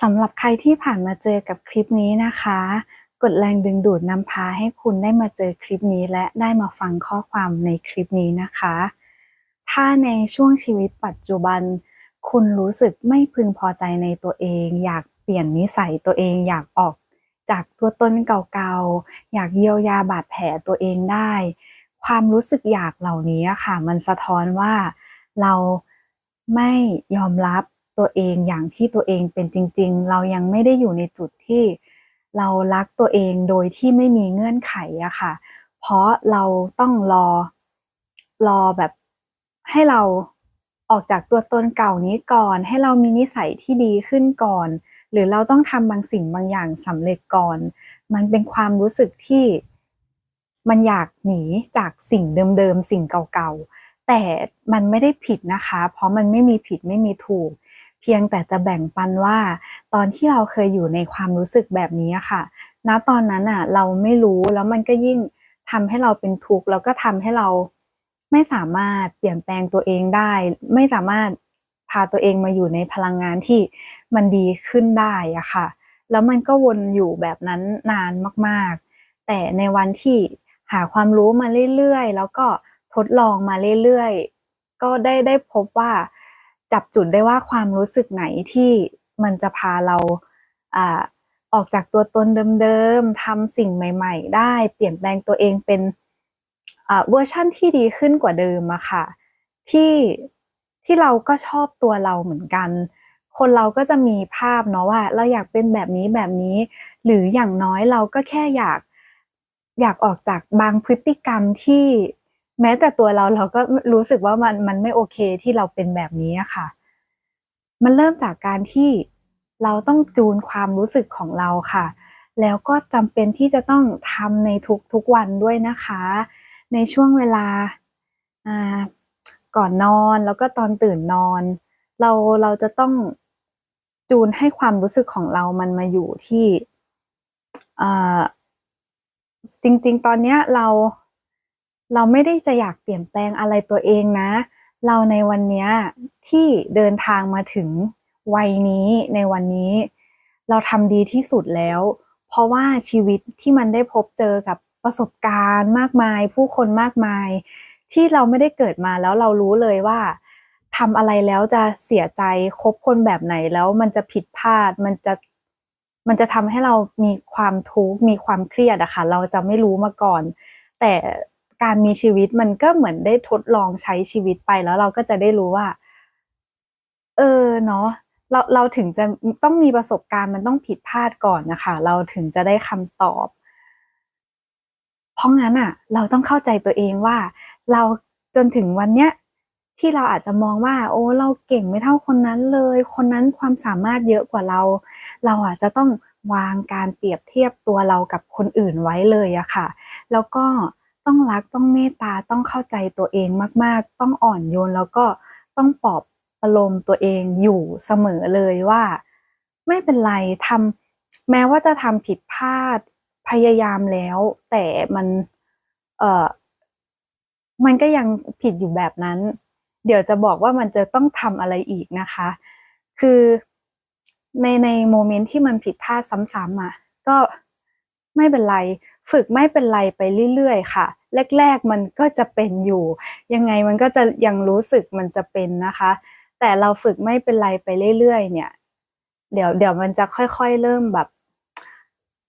สำหรับใครที่ผ่านมาเจอกับคลิปนี้นะคะ กดแรงดึงดูดนำพาให้คุณได้มาเจอคลิปนี้และได้มาฟังข้อความในคลิปนี้นะคะ ถ้าในช่วงชีวิตปัจจุบัน คุณรู้สึกไม่พึงพอใจในตัวเอง อยากเปลี่ยนนิสัยตัวเองอยากออกจากตัวตนเก่าๆ อยากเยียวยาบาดแผลตัวเองได้ ความรู้สึกอยากเหล่านี้ค่ะ มันสะท้อนว่าเราไม่ยอมรับ ตัวเองอย่างที่ตัวเองเป็นจริง ๆ เรายังไม่ได้อยู่ในจุดที่เรารักตัวเองโดยที่ไม่มีเงื่อนไขอะค่ะ เพราะเราต้องรอรอแบบให้เราออกจากตัวตนเก่านี้ก่อน ให้เรามีนิสัยที่ดีขึ้นก่อน หรือเราต้องทำบางสิ่งบางอย่างสำเร็จก่อน มันเป็นความรู้สึกที่มันอยากหนีจากสิ่งเดิมๆ สิ่งเก่าๆ แต่มันไม่ได้ผิดนะคะ เพราะมันไม่มีผิดไม่มีถูก เพียงแต่จะแบ่งปันว่า ตอนที่เราเคยอยู่ในความรู้สึกแบบนี้ค่ะ ณตอนนั้นอะเราไม่รู้แล้วมันก็ยิ่งทำให้เราเป็นทุกข์แล้วก็ทำให้เราไม่สามารถเปลี่ยนแปลงตัวเองได้ ไม่สามารถพาตัวเองมาอยู่ในพลังงานที่มันดีขึ้นได้อะค่ะ แล้วมันก็วนอยู่แบบนั้นนานมากๆ แต่ในวันที่หาความรู้มาเรื่อยๆ แล้วก็ทดลองมาเรื่อยๆ ก็ได้ได้พบว่า จับจุดได้ว่าความรู้สึกไหนที่มันจะพาเราอ่าออกจากตัวตนเดิมๆทำสิ่งใหม่ ๆ ได้เปลี่ยนแปลงตัวเองเป็นเวอร์ชั่นที่ดีขึ้นกว่าเดิมอะค่ะ ที่ที่เราก็ชอบตัวเราเหมือนกัน คนเราก็จะมีภาพเนาะว่า เราอยากเป็นแบบนี้แบบนี้ หรืออย่างน้อยเราก็แค่อยากอยากออกจากบางพฤติกรรมที่ แม้แต่ตัวเราเราก็รู้สึกว่ามันมันไม่โอเคที่เราเป็นแบบนี้ค่ะ มันเริ่มจากการที่เราต้องจูนความรู้สึกของเราค่ะ แล้วก็จำเป็นที่จะต้องทำในทุกๆวันด้วยนะคะ ในช่วงเวลาก่อนนอนแล้วก็ตอนตื่นนอน เราเราจะต้องจูนให้ความรู้สึกของเรามันมาอยู่ที่จริง ๆ ตอนเนี้ยเรา เราไม่ได้จะอยากเปลี่ยนแปลงอะไรตัวเองนะ เราในวันนี้ที่เดินทางมาถึงวัยนี้ในวันนี้ เราทำดีที่สุดแล้ว เพราะว่าชีวิตที่มันได้พบเจอกับประสบการณ์มากมาย ผู้คนมากมาย ที่เราไม่ได้เกิดมาแล้วเรารู้เลยว่าทำอะไรแล้วจะเสียใจคบคนแบบไหนแล้วมันจะผิดพลาดมันจะมันจะทำให้เรามีความทุกข์มีความเครียดอะค่ะเราจะไม่รู้มาก่อน แต่ การมีชีวิตมันก็เหมือนได้ทดลองใช้ชีวิตไปแล้วเราก็จะได้รู้ว่า เออเนาะเราเราถึงจะต้องมีประสบการณ์มันต้องผิดพลาดก่อนนะคะ เราถึงจะได้คำตอบ เพราะงั้นอะ เราต้องเข้าใจตัวเองว่า เราจนถึงวันเนี้ยที่เราอาจจะมองว่า โอ้เราเก่งไม่เท่าคนนั้นเลย คนนั้นความสามารถเยอะกว่าเรา เราอาจจะต้องวางการเปรียบเทียบตัวเรากับคนอื่นไว้เลยอะค่ะ แล้วก็ ต้องรักต้องเมตตาต้องเข้าใจตัวเองมาก ๆ ต้องอ่อนโยนแล้วก็ต้องปลอบประโลมตัวเองอยู่เสมอเลยว่า ไม่เป็นไรทำแม้ว่าจะทำผิดพลาดพยายามแล้ว แต่มันเออมันก็ยังผิดอยู่แบบนั้น เดี๋ยวจะบอกว่ามันจะต้องทำอะไรอีกนะคะ คือในในโมเมนต์ที่มันผิดพลาดซ้ำๆอะก็ไม่เป็นไร ฝึกไม่เป็นไรไปเรื่อยๆ ค่ะ แรกๆมันก็จะเป็นอยู่ ยังไงมันก็จะยังรู้สึกมันจะเป็นนะคะ แต่เราฝึกไม่เป็นไรไปเรื่อยๆ เนี่ย เดี๋ยวเดี๋ยวมันจะค่อยๆ เริ่มแบบ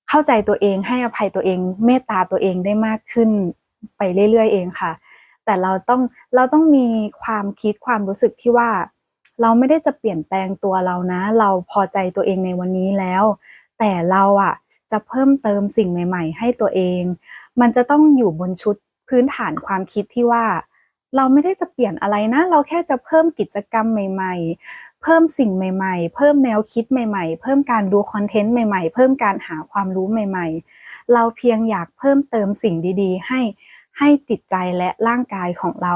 เข้าใจตัวเองให้อภัยตัวเอง เมตตาตัวเองได้มากขึ้นไปเรื่อยๆ เองค่ะ แต่เราต้องเราต้องมีความคิดความรู้สึกที่ว่า เราไม่ได้จะเปลี่ยนแปลงตัวเรานะ เราพอใจตัวเองในวันนี้แล้ว แต่เราอะ จะเพิ่มเติมสิ่งใหม่ๆ ให้ตัวเอง มันจะต้องอยู่บนชุดพื้นฐานความคิดที่ว่า เราไม่ได้จะเปลี่ยนอะไรนะ เราแค่จะเพิ่มกิจกรรมใหม่ ๆ เพิ่มสิ่งใหม่ ๆ เพิ่มแนวคิดใหม่ ๆ เพิ่มการดูคอนเทนต์ใหม่ ๆ เพิ่มการหาความรู้ใหม่ ๆ เราเพียงอยากเพิ่มเติมสิ่งดี ๆ ให้ให้จิตใจและร่างกายของเรา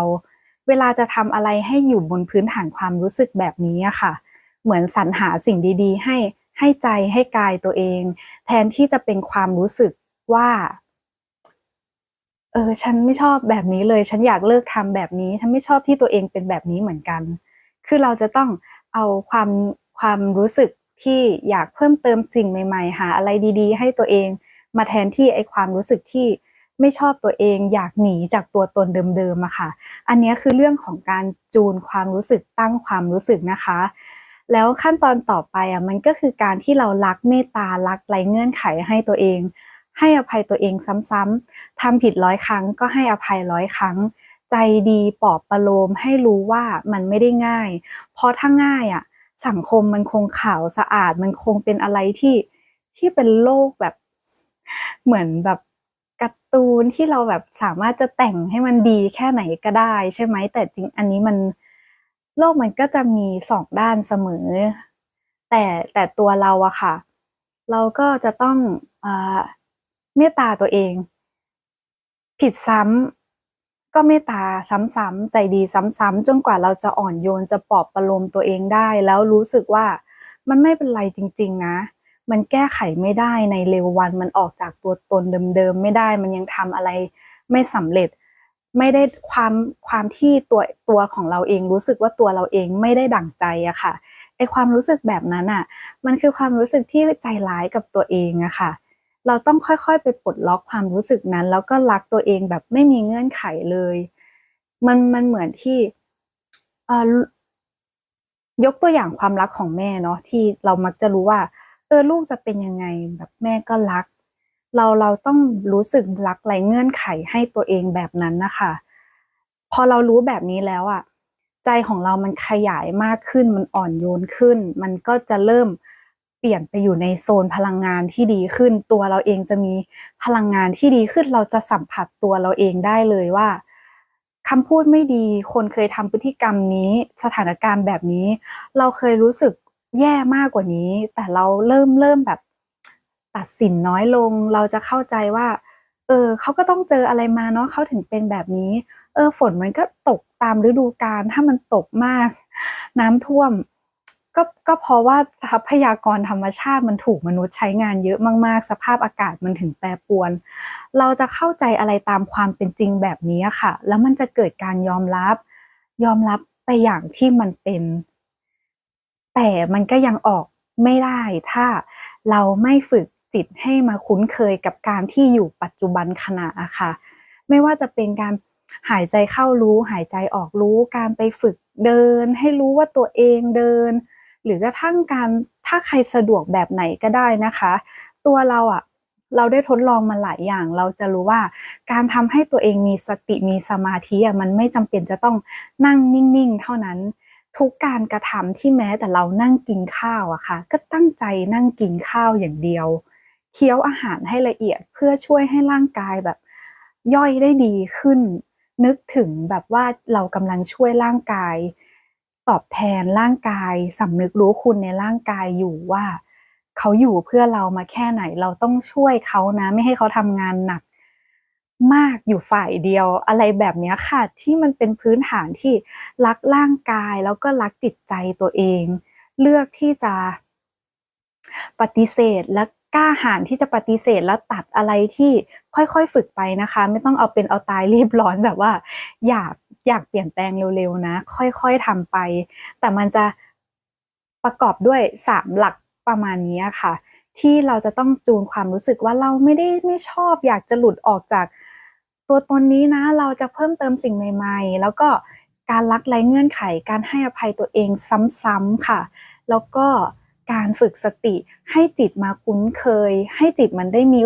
เวลาจะทำอะไรให้อยู่บนพื้นฐานความรู้สึกแบบนี้อะค่ะ เหมือนสรรหาสิ่งดี ๆ ให้ ให้ใจให้กายตัวเอง แทนที่จะเป็นความรู้สึกว่าเออฉันไม่ชอบแบบนี้เลย ฉันอยากเลิกทำแบบนี้ ฉันไม่ชอบที่ตัวเองเป็นแบบนี้เหมือนกัน คือเราจะต้องเอาความความรู้สึกที่อยากเพิ่มเติมสิ่งใหม่ ๆ หาอะไรดี ๆ ให้ตัวเอง มาแทนที่ไอความรู้สึกที่ไม่ชอบตัวเอง อยากหนีจากตัวตนเดิมๆอะค่ะ อันนี้คือเรื่องของการจูนความรู้สึกตั้งความรู้สึกนะคะ แล้วขั้นตอนต่อไปอะมันก็คือการที่เรารักเมตตารักไรเงื่อนไขให้ตัวเอง ให้อภัยตัวเองซ้ำๆทำผิดร้อยครั้ง ก็ให้อภัยร้อยครั้ง ใจดีปลอบประโลมให้รู้ว่ามันไม่ได้ง่าย เพราะถ้าง่ายอะสังคมมันคงขาวสะอาด มันคงเป็นอะไรที่ที่เป็นโลกแบบเหมือนแบบการ์ตูนที่เราแบบสามารถจะแต่งให้มันดีแค่ไหนก็ได้ ใช่ไหมแต่จริงอันนี้มัน โลกมันก็จะมีสองด้านเสมอ แต่แต่ตัวเราอะค่ะ เราก็จะต้องอเมตตาตัวเอง ผิดซ้ำก็เมตตาซ้ำๆใจดีซ้ำๆจนกว่าเราจะอ่อนโยนจะปลอบประโลมตัวเองได้ แล้วรู้สึกว่ามันไม่เป็นไรจริง ๆ นะ มันแก้ไขไม่ได้ในเร็ววัน มันออกจากตัวตนเดิมๆไม่ได้ มันยังทำอะไรไม่สำเร็จ ไม่ได้ความความที่ตัวตัวของเราเองรู้สึกว่าตัวเราเองไม่ได้ดั่งใจอะค่ะไอความรู้สึกแบบนั้นอะมันคือความรู้สึกที่ใจร้ายกับตัวเองอะค่ะ เราต้องค่อยๆ ไปปลดล็อกความรู้สึกนั้น แล้วก็รักตัวเองแบบไม่มีเงื่อนไขเลย มันมันเหมือนที่เอ่อยกตัวอย่างความรักของแม่เนาะที่เรามักจะรู้ว่า เออลูกจะเป็นยังไงแบบแม่ก็รัก เราเราต้องรู้สึกรักไรเงื่อนไขให้ตัวเองแบบนั้นนะคะ พอเรารู้แบบนี้แล้วอะใจของเรามันขยายมากขึ้น มันอ่อนโยนขึ้น มันก็จะเริ่มเปลี่ยนไปอยู่ในโซนพลังงานที่ดีขึ้น ตัวเราเองจะมีพลังงานที่ดีขึ้น เราจะสัมผัสตัวเราเองได้เลยว่าคำพูดไม่ดี คนเคยทำพฤติกรรมนี้ สถานการณ์แบบนี้ เราเคยรู้สึกแย่มากกว่านี้ แต่เราเริ่มเริ่มแบบ ตัดสินน้อยลง เราจะเข้าใจว่า เออเขาก็ต้องเจออะไรมาเนาะเขาถึงเป็นแบบนี้ เออ ฝนมันก็ตกตามฤดูกาลถ้ามันตกมาก น้ำท่วม ก็ก็เพราะว่าทรัพยากรธรรมชาติมันถูกมนุษย์ใช้งานเยอะมาก ๆ สภาพอากาศมันถึงแปรปรวน เราจะเข้าใจอะไรตามความเป็นจริงแบบนี้ค่ะ แล้วมันจะเกิดการยอมรับ ยอมรับไปอย่างที่มันเป็น แต่มันก็ยังออกไม่ได้ถ้าเราไม่ฝึก จิตให้มาคุ้นเคยกับการที่อยู่ปัจจุบันขณะอะค่ะ ไม่ว่าจะเป็นการหายใจเข้ารู้หายใจออกรู้การไปฝึกเดิน ให้รู้ว่าตัวเองเดิน หรือกระทั่งการถ้าใครสะดวกแบบไหนก็ได้นะคะ ตัวเราอะเราได้ทดลองมาหลายอย่าง เราจะรู้ว่าการทำให้ตัวเองมีสติมีสมาธิอะมันไม่จำเป็นจะต้องนั่งนิ่งๆ เท่านั้น ทุกการกระทำที่แม้แต่เรานั่งกินข้าวอะค่ะ ก็ตั้งใจนั่งกินข้าวอย่างเดียว เคี้ยวอาหารให้ละเอียดเพื่อช่วยให้ร่างกายแบบย่อยได้ดีขึ้น นึกถึงแบบว่าเรากำลังช่วยร่างกาย ตอบแทนร่างกายสำนึกรู้คุณในร่างกายอยู่ว่า เขาอยู่เพื่อเรามาแค่ไหน เราต้องช่วยเขานะ ไม่ให้เขาทำงานหนักมากอยู่ฝ่ายเดียว อะไรแบบนี้ค่ะ ที่มันเป็นพื้นฐานที่รักร่างกายแล้วก็รักจิตใจตัวเอง เลือกที่จะปฏิเสธและ กล้าหาญที่จะปฏิเสธและตัดอะไรที่ค่อยๆฝึกไปนะคะ ไม่ต้องเอาเป็นเอาตายรีบร้อนแบบว่า อยากอยากเปลี่ยนแปลงเร็วๆนะ ค่อยๆทำไป แต่มันจะประกอบด้วยสามหลักประมาณนี้ค่ะ ที่เราจะต้องจูนความรู้สึกว่าเราไม่ได้ไม่ชอบ อยากจะหลุดออกจากตัวตนนี้นะ เราจะเพิ่มเติมสิ่งใหม่ ๆ แล้วก็การรักไร้เงื่อนไข การให้อภัยตัวเองซ้ำๆค่ะ แล้วก็ การฝึกสติ ให้จิตมาคุ้นเคย ให้จิตมันได้มี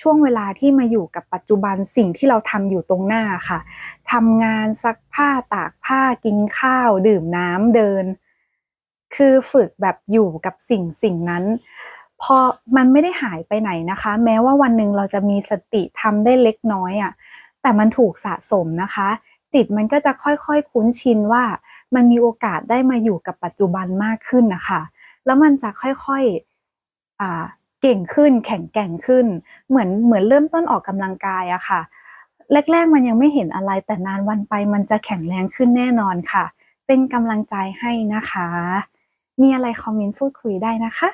ช่วงเวลาที่มาอยู่กับปัจจุบันสิ่งที่เราทำอยู่ตรงหน้าค่ะทำงานซักผ้าตากผ้ากินข้าว ดื่มน้ำเดิน คือฝึกแบบอยู่กับสิ่งสิ่งนั้นพอมันไม่ได้หายไปไหนนะคะ แม้ว่าวันหนึ่งเราจะมีสติทำได้เล็กน้อยอะ่ะแต่มันถูกสะสมนะคะ จิตมันก็จะค่อยๆคุ้นชินว่า มันมีโอกาสได้มาอยู่กับปัจจุบันมากขึ้นนะคะ แล้วมันจะค่อยๆอ่าเก่งขึ้นแข็งแกร่งขึ้น เหมือนเหมือนเริ่มต้นออกกำลังกายอะค่ะ แรกๆมันยังไม่เห็นอะไรแต่นานวันไปมันจะแข็งแรงขึ้นแน่นอนค่ะ เป็นกำลังใจให้นะคะ มีอะไรคอมเมนต์พูดคุยได้นะคะ